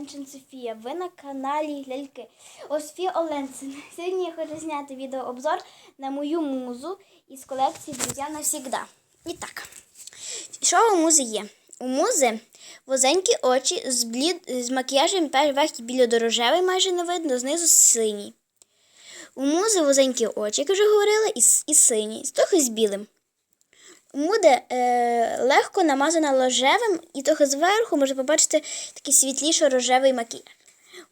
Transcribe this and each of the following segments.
Оленчин Софія. Ви на каналі Ляльки. О, Софія Оленцин. Сьогодні я хочу зняти відеообзор на мою музу із колекції Друзя навсігда. І так, що у музи є? У музи возенькі очі з, блід... з макіяжем верх біло-дорожевий, майже не видно, знизу синій. У музи возенькі очі, як вже говорила, і, і синій, трохи з білим. Муде е, легко намазана рожевим і трохи зверху можна побачити такий світлішо-рожевий макіяж.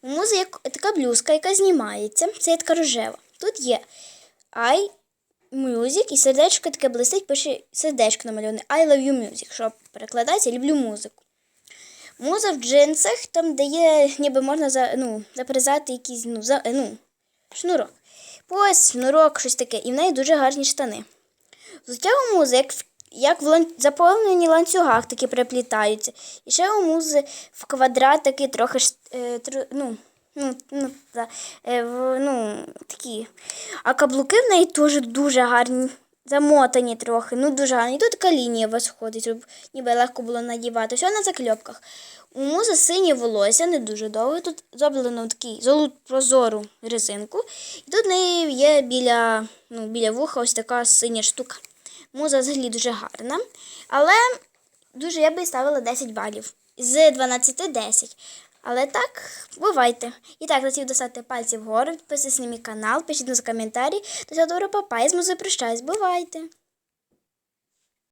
У музи є така блюзка, яка знімається. Це є така рожева. Тут є I Music і сердечко таке блистить, пише сердечко намальоване I love you music, що перекладається люблю музику. Муза в джинсах, там де є, ніби можна за, ну, запризати якийсь ну, за, е, ну, шнурок. Пояс, шнурок, щось таке. І в неї дуже гарні штани. Взуття у музи, як, в- як в лан... заповнені ланцюгах такі переплітаються. І ще у музи в квадратики трохи ш- е, тро... ну, ну, ну, та, е, в, ну, такі. А каблуки в неї теж дуже гарні, замотані трохи, ну дуже гарні. І тут така лінія у вас ходить, щоб ніби легко було надівати. Все на закльопках. У музи синє волосся, не дуже довге. Тут зроблено такий золоту прозору резинку. І тут в неї є біля, ну, біля вуха ось така синя штука. Муза взагалі дуже гарна. Але дуже я би ставила 10 балів. З 12 10. Але так, бувайте. І так, хотів достати пальці вгору, підписуйтесь на мій канал, пишіть на коментарі. До цього добре, папа, я з музею прощаюсь. Бувайте!